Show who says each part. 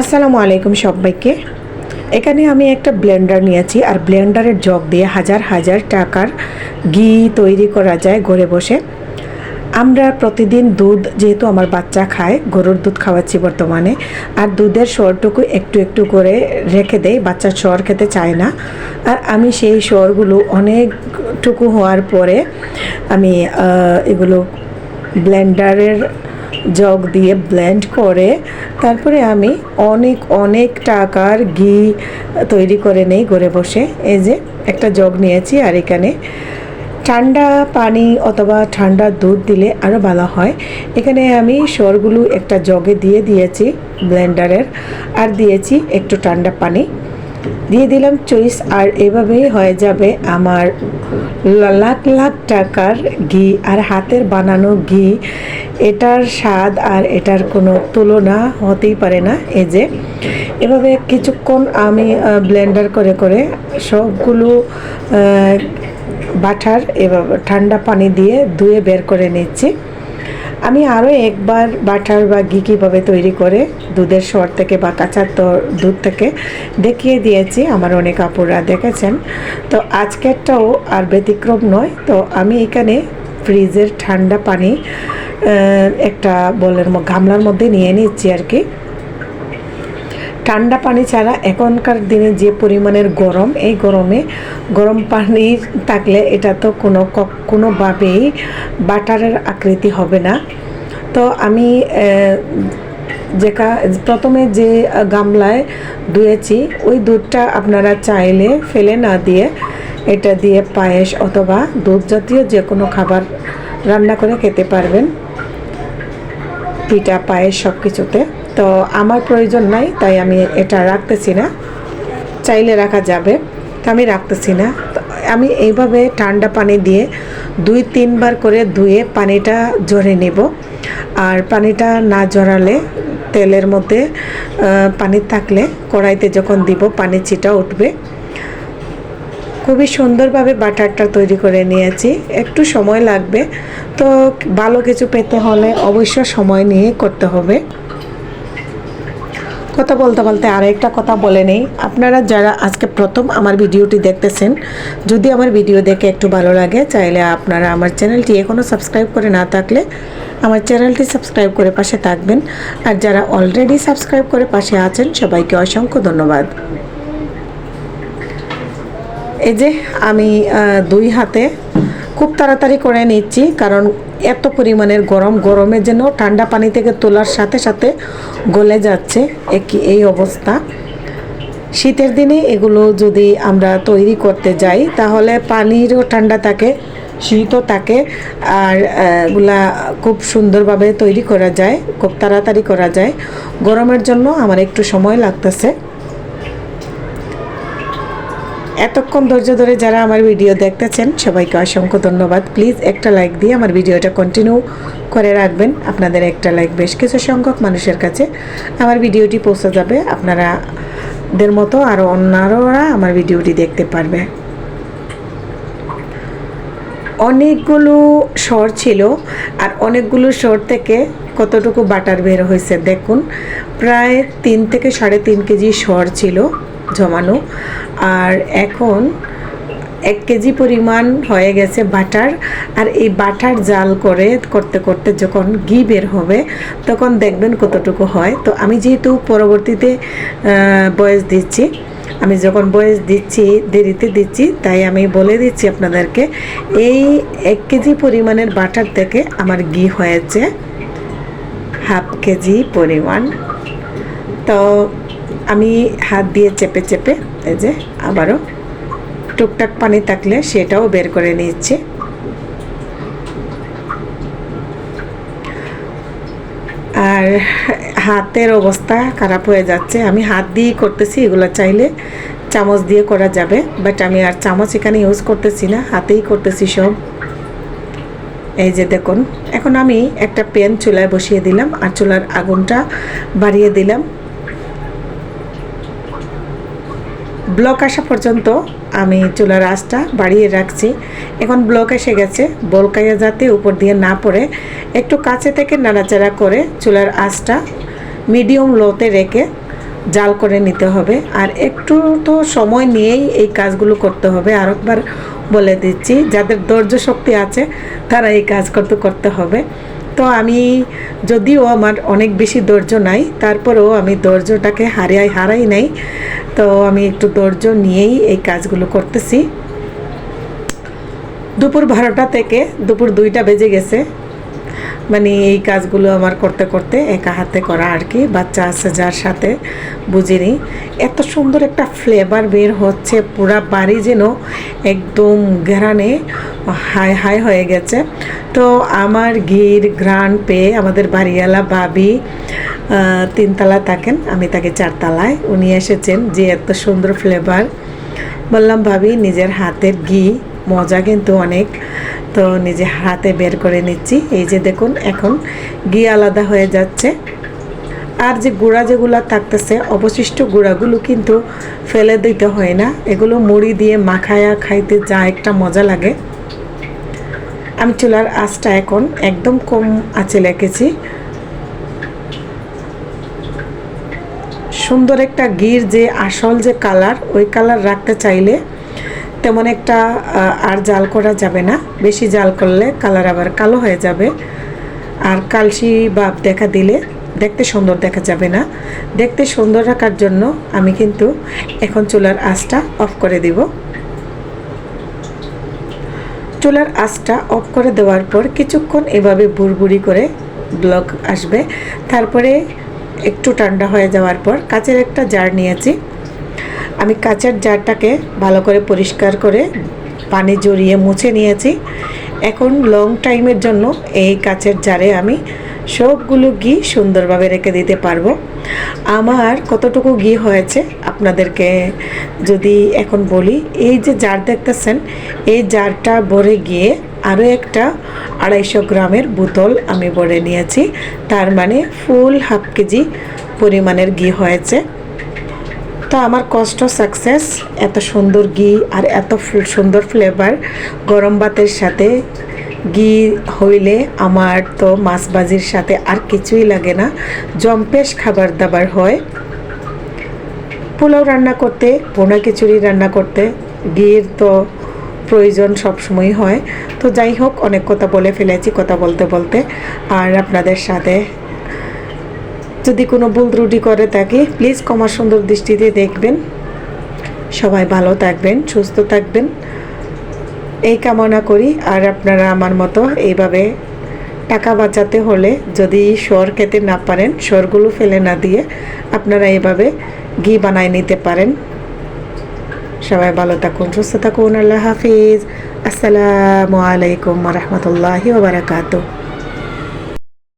Speaker 1: আসসালামু আলাইকুম সবাইকে। এখানে আমি একটা ব্লেন্ডার নিয়েছি, আর ব্লেন্ডারের জগ দিয়ে হাজার হাজার টাকার ঘি তৈরি করা যায় ঘরে বসে। আমরা প্রতিদিন দুধ যেহেতু আমার বাচ্চা খায়, গরুর দুধ খাওয়াচ্ছি বর্তমানে, আর দুধের সরটুকু একটু একটু করে রেখে দেয় বাচ্চা সর খেতে চায় না। আর আমি সেই সরগুলো অনেকটুকু হওয়ার পরে আমি এগুলো ব্লেন্ডারের জগ দিয়ে ব্লেন্ড করে, তারপরে আমি অনেক অনেক টাকার ঘি তৈরি করে নেই, ঘরে বসে। এই যে একটা জগ নিয়েছি আর এখানে ঠান্ডা পানি অথবা ঠান্ডা দুধ দিলে আরও ভালো হয়। এখানে আমি সরগুলো একটা জগে দিয়ে দিয়েছি ব্লেন্ডারের আর দিয়েছি একটু ঠান্ডা পানি। দিয়ে দিলাম চুইস আর এভাবেই হয়ে যাবে আমার লাখ লাখ টাকার ঘি আর হাতের বানানো ঘি। এটার স্বাদ আর এটার কোনো তুলনা হতেই পারে না। এই যে এভাবে কিছুক্ষণ আমি ব্লেন্ডার করে করে সবগুলো বাটার এভাবে ঠান্ডা পানি দিয়ে ধুয়ে বের করে নিচ্ছি। আমি আরও একবার বাটার বা ঘি কীভাবে তৈরি করে দুধের স্বর থেকে বা কাঁচার তো- দুধ থেকে দেখিয়ে দিয়েছি, আমার অনেক আপুরা দেখেছেন। তো আজকেরটাও আর ব্যতিক্রম নয়, তো আমি এখানে ফ্রিজের ঠান্ডা পানি একটা বলের গামলার মধ্যে নিয়ে নিচ্ছি আর কি। ঠান্ডা পানি ছাড়া এখনকার দিনে যে পরিমাণের গরম এই গরমে গরম পানি থাকলে এটা তো কোনো কোনোভাবেই বাটারের আকৃতি হবে না। তো আমি আহ, যে প্রথমে যে গামলায় ধুয়েছি ওই দুধটা আপনারা চাইলে ফেলে না দিয়ে এটা দিয়ে পায়েস অথবা দুধ জাতীয় যে কোনো খাবার রান্না করে খেতে পারবেন। পিঠা পায়েস সব কিছুতে তো আমার প্রয়োজন নাই, তাই আমি এটা রাখতেছি না। চাইলে রাখা যাবে, তো আমি রাখতেছি না। আমি এইভাবে ঠান্ডা পানি দিয়ে দুই, তিনবার করে ধুয়ে পানিটা জড়ে নেব। আর পানিটা না জড়ালে তেলের মধ্যে পানি থাকলে কড়াইতে যখন দিব, পানি ছিটা উঠবে। খুবই সুন্দরভাবে বাটারটা তৈরি করে নিয়েছি। একটু সময় লাগবে, তো ভালো কিছু পেতে হলে অবশ্য সময় নিয়ে করতে হবে। কথা বলতে বলতে আরেকটা কথা বলে নেই। আপনারা যারা আজকে প্রথম আমার ভিডিওটি দেখতেছেন, যদি আমার ভিডিও দেখে একটু ভালো লাগে, চাইলে আপনারা আমার চ্যানেলটি এখনও সাবস্ক্রাইব করে না থাকলে আমার চ্যানেলটি সাবস্ক্রাইব করে পাশে থাকবেন। আর যারা অলরেডি সাবস্ক্রাইব করে পাশে আছেন, সবাইকে অসংখ্য ধন্যবাদ। এই যে আমি দুই হাতে খুব তাড়াতাড়ি করে নিচ্ছি, কারণ এত পরিমাণের গরম, গরমে যেন ঠান্ডা পানি থেকে তোলার সাথে সাথে গলে যাচ্ছে একই এই অবস্থা। শীতের দিনে এগুলো যদি আমরা তৈরি করতে যাই, তাহলে পানিরও ঠান্ডা থাকে, শীতও থাকে, আর এগুলা খুব সুন্দরভাবে তৈরি করা যায়, খুব তাড়াতাড়ি করা যায়। গরমের জন্য আমার একটু সময় লাগতেছে। এতক্ষণ ধৈর্য ধরে যারা আমার ভিডিও দেখতেছেন, সবাইকে অসংখ্য ধন্যবাদ। প্লিজ একটা লাইক দিয়ে আমার ভিডিওটা কন্টিনিউ করে রাখবেন। আপনাদের একটা লাইক বেশ কিছু সংখ্যক মানুষের কাছে আমার ভিডিওটি পৌঁছে যাবে। আপনারা দের মতো আরও অন্যরা আমার ভিডিওটি দেখতে পারবে। অনেকগুলো স্বর ছিল আর অনেকগুলো স্বর থেকে কতটুকু বাটার বের হয়েছে দেখুন। প্রায় তিন থেকে সাড়ে তিন কেজি স্বর ছিল। জমানো। আর এখন এক কেজি পরিমাণ হয়ে গেছে বাটার। আর এই বাটার জাল করে করতে করতে যখন ঘি বের হবে, তখন দেখবেন কতটুকু হয়। তো আমি যেহেতু পরবর্তীতে বয়স দিচ্ছি, আমি যখন বয়স দিচ্ছি, দেরিতে দিচ্ছি, তাই আমি বলে দিচ্ছি আপনাদেরকে, এই এক কেজি পরিমাণের বাটার থেকে আমার ঘি হয়েছে হাফ কেজি পরিমাণ। তো আমি হাত দিয়ে চেপে চেপে, এই যে আবারও টুকটাক পানি থাকলে সেটাও বের করে নিচ্ছি। আর হাতের অবস্থা খারাপ হয়ে যাচ্ছে। আমি হাত দিয়েই করতেছি, এগুলো চাইলে চামচ দিয়ে করা যাবে বাট আমি আর চামচ এখানে ইউজ করতেছি না, হাতেই করতেছি সব। এই যে দেখুন, এখন আমি একটা প্যান চুলায় বসিয়ে দিলাম, আর চুলার আগুনটা বাড়িয়ে দিলাম। ব্লক আসা পর্যন্ত আমি চুলার আঁচটা বাড়িয়ে রাখছি। এখন ব্লক এসে গেছে। বলকাইয়া যাতে উপর দিয়ে না পড়ে, একটু কাছে থেকে নাড়াচাড়া করে চুলার আঁচটা মিডিয়াম লোতে রেখে জাল করে নিতে হবে। আর একটু তো সময় নিয়েই এই কাজগুলো করতে হবে। আর একবার বলে দিচ্ছি, যাদের ধৈর্য শক্তি আছে, তারা এই কাজ করতে করতে হবে। তো আমি যদিও আমার অনেক বেশি ধৈর্য নাই, তারপরেও আমি ধৈর্যটাকে হারাই হারাই নাই। তো আমি একটু ধৈর্য নিয়েই এই কাজগুলো করতেছি। দুপুর বারোটা থেকে দুপুর দুইটা বেজে গেছে। মানে এই কাজগুলো আমার করতে করতে একা হাতে করা আর কি, বাচ্চা আছে যার সাথে, বুঝিনি। এত সুন্দর একটা ফ্লেভার বের হচ্ছে, পুরা বাড়ি যেন একদম ঘেরানে হাই হাই হয়ে গেছে। তো আমার ঘির ঘ্রাণ পেয়ে আমাদের বাড়িওয়ালা ভাবি তিনতলা থাকেন, আমি তাকে চারতলায়। উনি এসেছেন যে এত সুন্দর ফ্লেভার বললাম, ভাবি, নিজের হাতের ঘি, মজা কিন্তু অনেক। তো নিজে হাতে বের করে নিচ্ছি। এই যে দেখুন, এখন ঘি আলাদা হয়ে যাচ্ছে। আর যে গুঁড়া যেগুলো থাকতেছে, অবশিষ্ট গুঁড়াগুলো কিন্তু ফেলে দিতে হয় না। এগুলো মুড়ি দিয়ে মাখায়া খাইতে যা একটা মজা লাগে। আমি চুলার আঁচটা এখন একদম কম আঁচে রেখেছি। সুন্দর একটা গির যে আসল যে কালার, ওই কালার রাখতে চাইলে তেমন একটা আর জাল করা যাবে না। বেশি জাল করলে কালার আবার কালো হয়ে যাবে। আর কালসি ভাব দেখা দিলে দেখতে সুন্দর দেখা যাবে না। দেখতে সুন্দর রাখার জন্য আমি কিন্তু এখন চুলার আঁচটা অফ করে দিব। চুলার আঁচটা অফ করে দেওয়ার পর কিছুক্ষণ এভাবে বুড়বুড়ি করে ব্লক আসবে। তারপরে একটু ঠান্ডা হয়ে যাওয়ার পর কাচের একটা জার নিয়েছি। আমি কাচের জারটাকে ভালো করে পরিষ্কার করে পানি জড়িয়ে মুছে নিয়েছি। এখন লং টাইমের জন্য এই কাচের জারে আমি সবগুলো ঘি সুন্দরভাবে রেখে দিতে পারব। আমার কতটুকু ঘি হয়েছে আপনাদেরকে যদি এখন বলি, এই যে জার দেখতেছেন, এই জারটা ভরে গিয়ে আরও একটা আড়াইশো গ্রামের বোতল আমি ভরে নিয়েছি। তার মানে ফুল হাফ কেজি পরিমাণের ঘি হয়েছে। তো আমার কষ্ট সাকসেস এত সুন্দর ঘি আর এত সুন্দর ফ্লেভার গরম ভাতের সাথে ঘি হইলে আমার তো মাছ সাথে আর কিছুই লাগে না। জম্পেশ খাবার দাবার হয়। পোলাও রান্না করতে, পোনা খিচুড়ি রান্না করতে, ঘির তো প্রয়োজন সবসময় হয়। তো যাই হোক, অনেক কথা বলে ফেলেছি কথা বলতে বলতে। আর আপনাদের সাথে যদি কোনো ভুল ত্রুটি করে থাকি প্লিজ কমার সুন্দর দৃষ্টিতে দেখবেন। সবাই ভালো থাকবেন, সুস্থ থাকবেন। এই কামনা করি, আর আপনারা আমার মতো এইভাবে টাকা বাঁচাতে হলে যদি সর খেতে না পারেন সরগুলো ফেলে না দিয়ে আপনারা এভাবে ঘি বানায় নিতে পারেন। সবাই ভালো থাকুন সুস্থ থাকুন আল্লাহ হাফিজ আসসালামু আলাইকুম রহমতুল্লাহি ওবরাকাতুহ